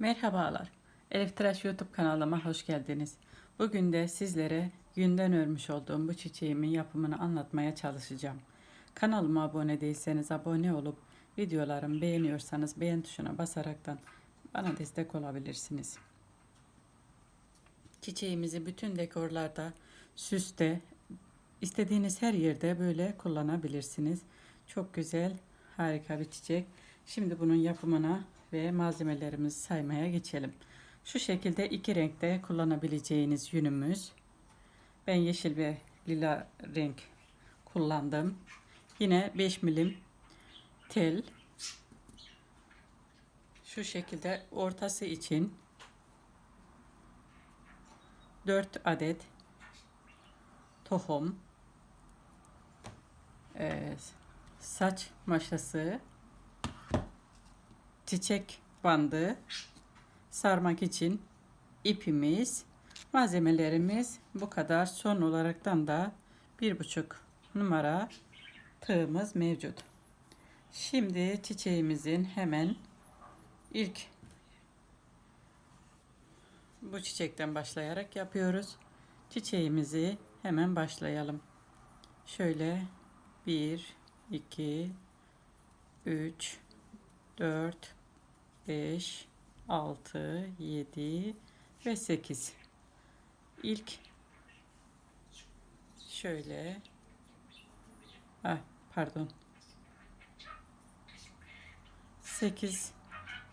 Merhabalar. Elif Tıraş YouTube kanalıma hoş geldiniz. Bugün de sizlere günden örmüş olduğum bu çiçeğimin yapımını anlatmaya çalışacağım. Kanalıma abone değilseniz abone olup videolarımı beğeniyorsanız beğen tuşuna basaraktan bana destek olabilirsiniz. Çiçeğimizi bütün dekorlarda, süste, istediğiniz her yerde böyle kullanabilirsiniz. Çok güzel, harika bir çiçek. Şimdi bunun yapımına ve malzemelerimizi saymaya geçelim. Şu şekilde iki renkte kullanabileceğiniz yünümüz. Ben yeşil ve lila renk kullandım. Yine 5 milim tel. Şu şekilde ortası için 4 adet tohum, e, saç maşası, çiçek bandı, sarmak için ipimiz, malzemelerimiz bu kadar. Son olaraktan da bir buçuk numara tığımız mevcut. Şimdi çiçeğimizin hemen ilk bu çiçekten başlayarak yapıyoruz. Çiçeğimizi hemen başlayalım. Şöyle 1 2 3 4 5 6 7 ve 8 İlk şöyle. Ah, pardon. 8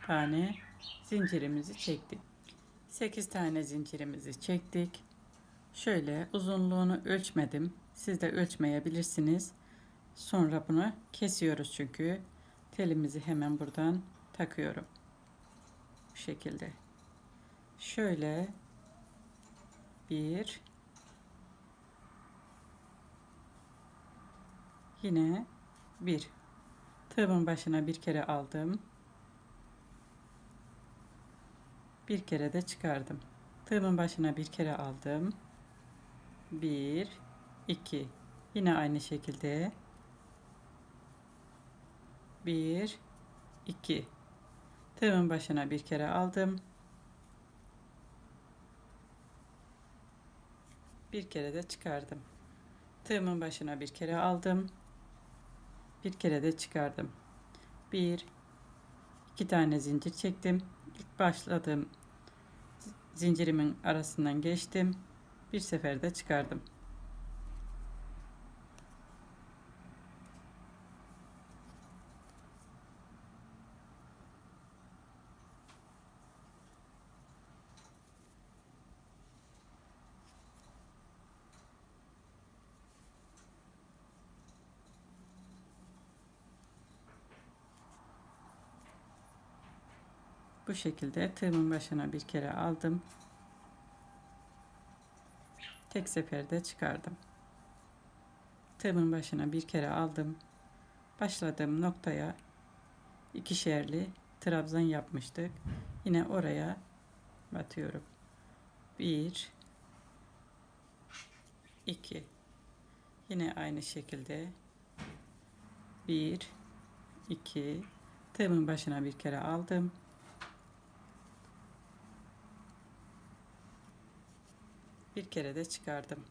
tane zincirimizi çektik. 8 tane zincirimizi çektik. Şöyle uzunluğunu ölçmedim. Siz de ölçmeyebilirsiniz. Sonra bunu kesiyoruz çünkü telimizi hemen buradan takıyorum bu şekilde. Şöyle bir yine bir. Tığımın başına bir kere aldım. Bir kere de çıkardım. Tığımın başına bir kere aldım. Bir iki. Yine aynı şekilde. Bir iki tığımın başına bir kere aldım. Bir kere de çıkardım. Tığımın başına bir kere aldım. Bir kere de çıkardım. Bir iki tane zincir çektim. İlk başladığım zincirimin arasından geçtim. Bir seferde çıkardım Bu şekilde tığımın başına bir kere aldım. Tek seferde çıkardım. Tığımın başına bir kere aldım. Başladığım noktaya ikişerli trabzan yapmıştık. Yine oraya batıyorum. Bir, iki. Yine aynı şekilde bir, iki. Tığımın başına bir kere aldım. Bir kere de çıkardım.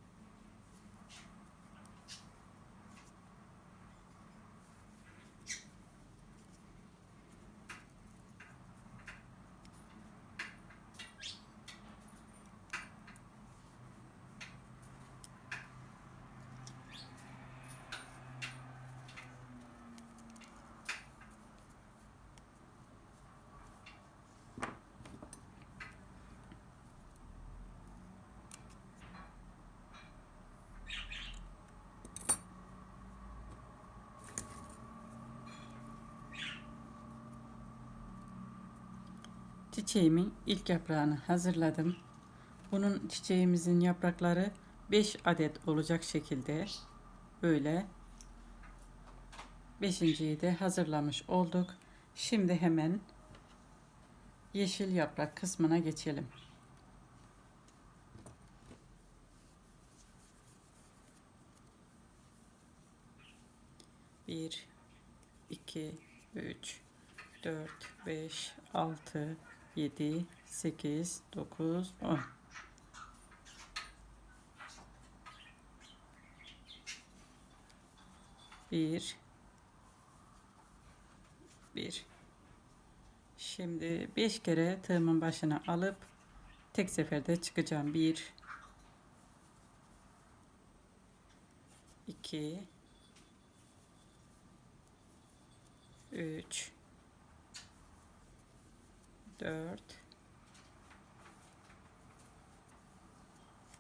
Çiçeğimin ilk yaprağını hazırladım. Bunun çiçeğimizin yaprakları 5 adet olacak şekilde böyle beşinciyi de hazırlamış olduk. Şimdi hemen yeşil yaprak kısmına geçelim. Bir, iki, üç, dört, beş, altı, 7, 8, 9, 10. Bir, bir. Şimdi beş kere tığımın başına alıp tek seferde çıkacağım. Bir, iki, üç, dört,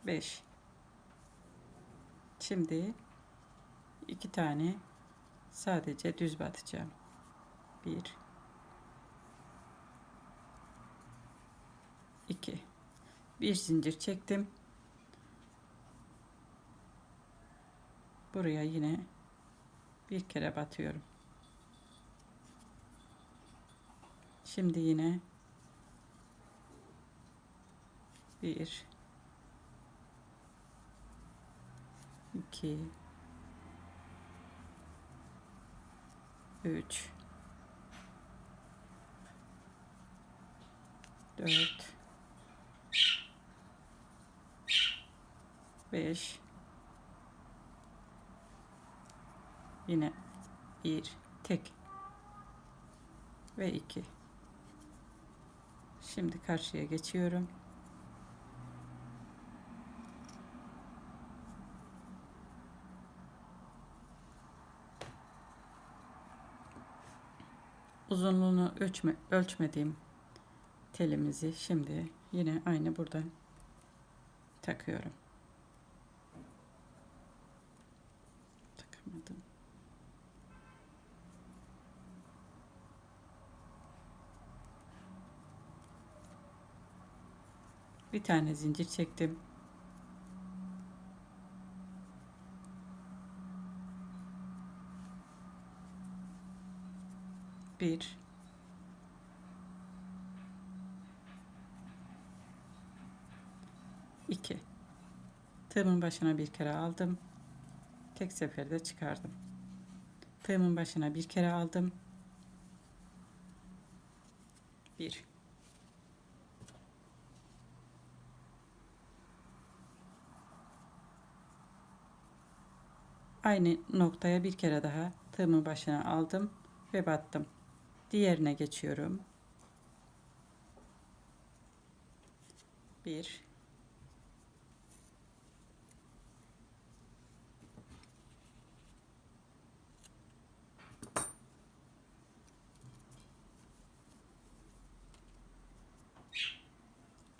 beş. Şimdi iki tane sadece düz batacağım. Bir, iki. Bir zincir çektim. Buraya yine bir kere batıyorum. Şimdi yine bir. İki. Üç. Dört. Beş. Yine bir. Tek. Ve iki. Şimdi karşıya geçiyorum uzunluğunu ölçme, ölçmediğim telimizi şimdi yine aynı buradan takıyorum. Takamadım. Bir tane zincir çektim. Bir, 2 tığımın başına bir kere aldım. Tek seferde çıkardım. Tığımın başına bir kere aldım. 1 aynı noktaya bir kere daha tığımın başına aldım ve battım diğerine geçiyorum. 1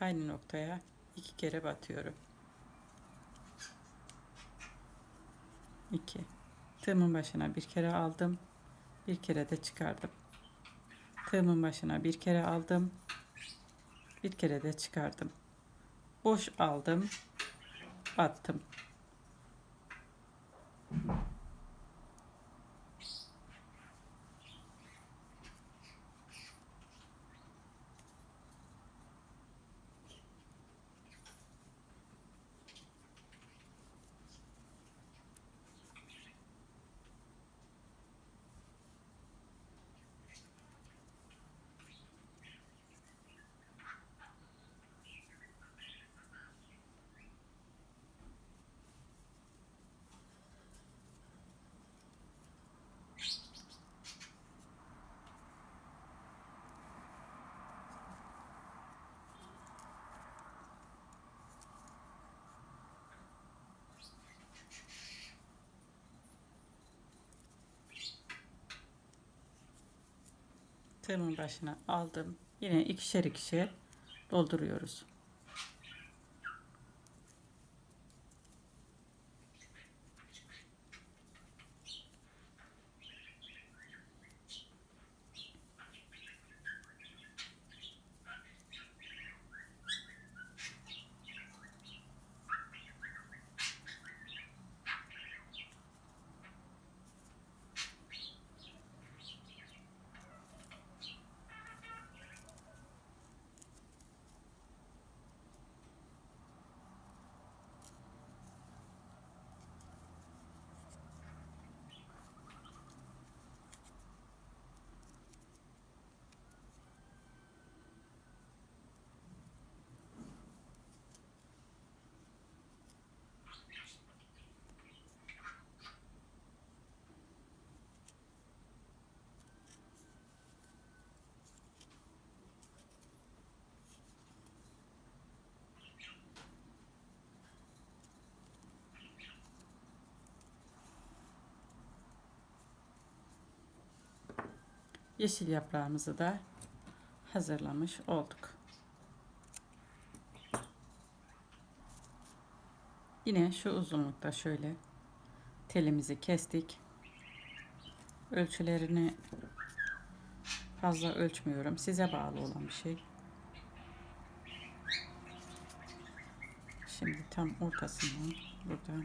aynı noktaya iki kere batıyorum. 2 tığımın başına bir kere aldım bir kere de çıkardım tığımın başına bir kere aldım. Bir kere de çıkardım. Boş aldım. Battım tığımın başına aldım. Yine ikişer ikişer dolduruyoruz. Yeşil yaprağımızı da hazırlamış olduk. Yine şu uzunlukta şöyle telimizi kestik. Ölçülerini fazla ölçmüyorum. Size bağlı olan bir şey. Şimdi tam ortasından burada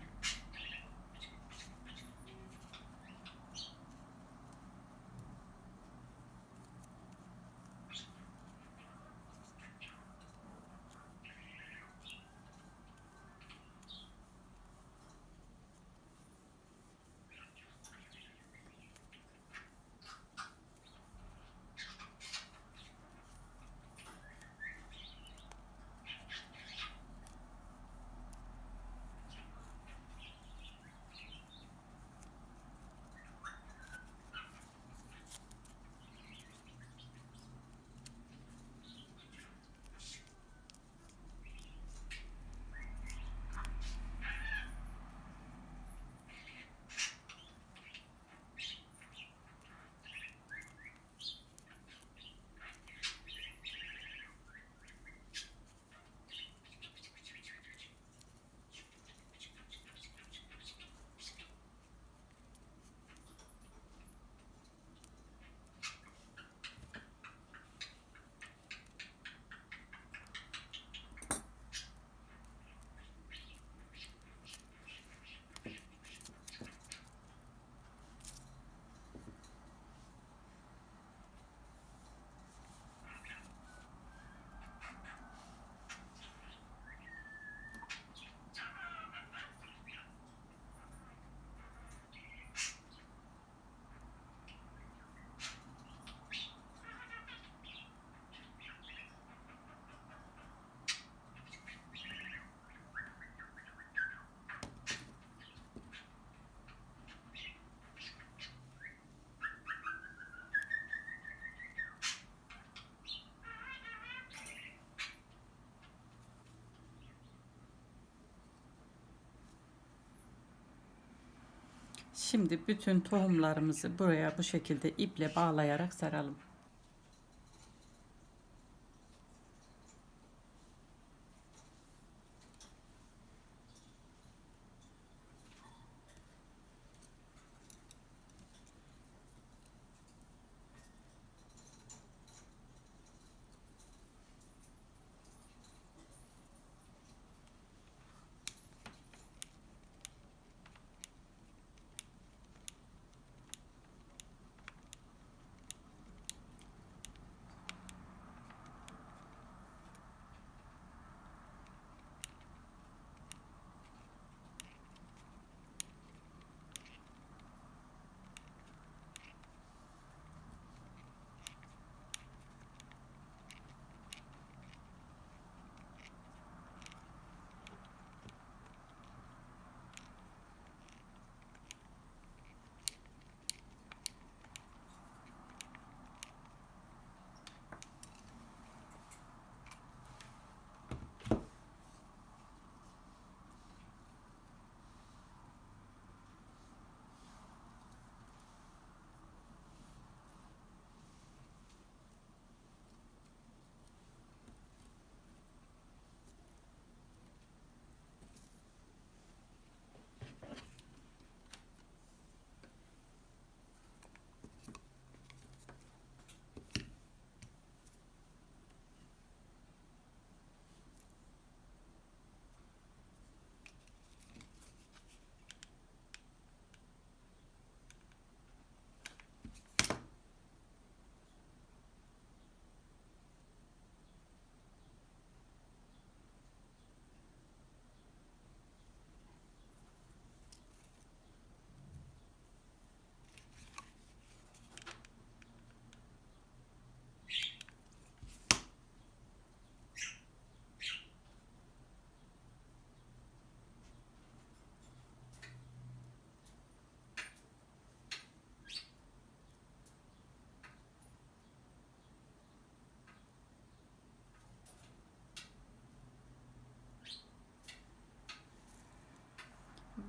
Şimdi bütün tohumlarımızı buraya bu şekilde iple bağlayarak saralım.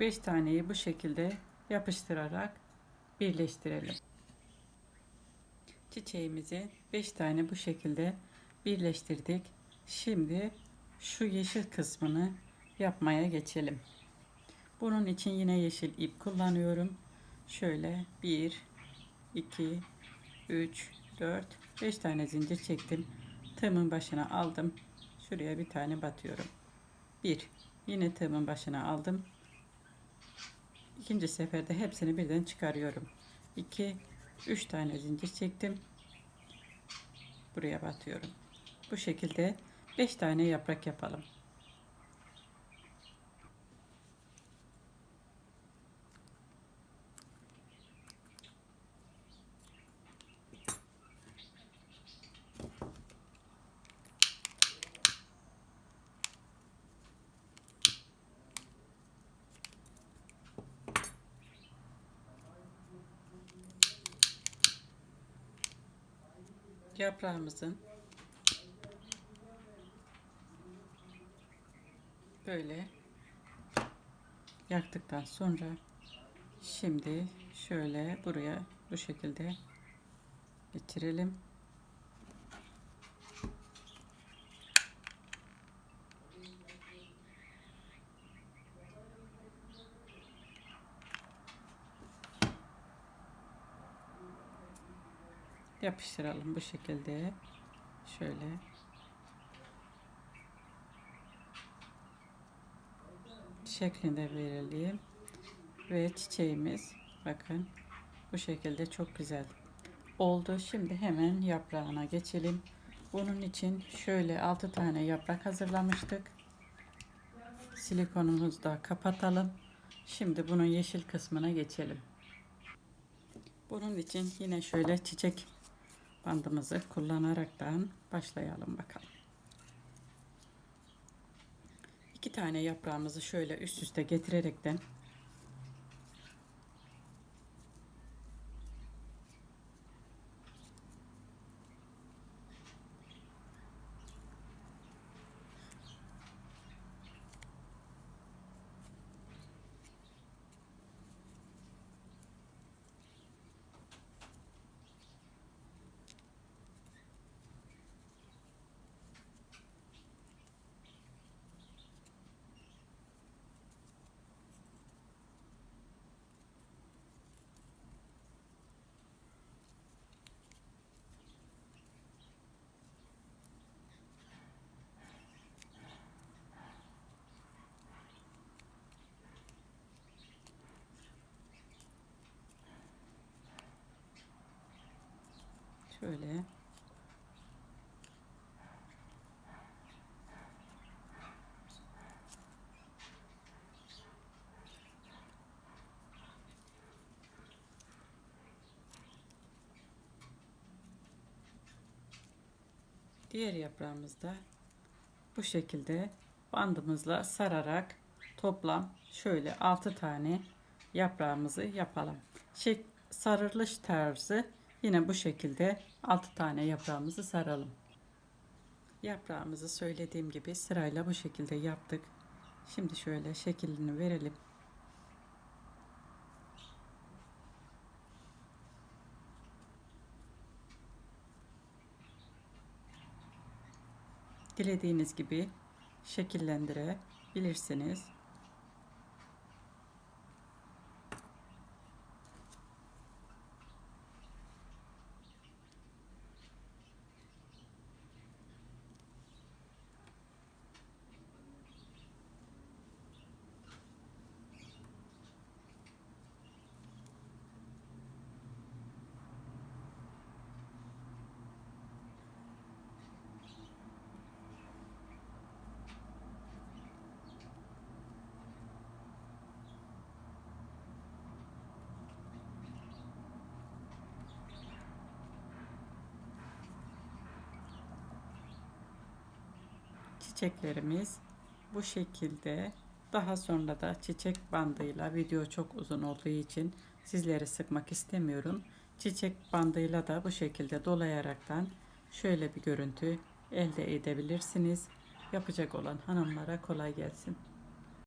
Beş taneyi bu şekilde yapıştırarak birleştirelim. Çiçeğimizi 5 tane bu şekilde birleştirdik. Şimdi şu yeşil kısmını yapmaya geçelim. Bunun için yine yeşil ip kullanıyorum. Şöyle 1 2 3 4 5 tane zincir çektim. Tığımın başına aldım. Şuraya bir tane batıyorum. 1 yine tığımın başına aldım. İkinci seferde hepsini birden çıkarıyorum. 2 3 tane zincir çektim. Buraya batıyorum. Bu şekilde 5 tane yaprak yapalım. Yaprağımızın böyle yaktıktan sonra şimdi şöyle buraya bu şekilde geçirelim. Yapıştıralım bu şekilde. Şöyle. Şeklinde verelim. Ve çiçeğimiz bakın bu şekilde çok güzel oldu. Şimdi hemen yaprağına geçelim. Bunun için şöyle 6 tane yaprak hazırlamıştık. Silikonumuzu da kapatalım. Şimdi bunun yeşil kısmına geçelim. Bunun için yine şöyle çiçek bandımızı kullanaraktan başlayalım bakalım. İki tane yaprağımızı şöyle üst üste getirerekten Şöyle. Diğer yaprağımızda bu şekilde bandımızla sararak toplam şöyle 6 tane yaprağımızı yapalım. Şek sarılış tarzı Yine bu şekilde 6 tane yaprağımızı saralım. Yaprağımızı söylediğim gibi sırayla bu şekilde yaptık. Şimdi şöyle şeklini verelim. Dilediğiniz gibi şekillendirebilirsiniz. Çiçeklerimiz bu şekilde daha sonra da çiçek bandıyla video çok uzun olduğu için sizleri sıkmak istemiyorum. Çiçek bandıyla da bu şekilde dolayaraktan şöyle bir görüntü elde edebilirsiniz. Yapacak olan hanımlara kolay gelsin.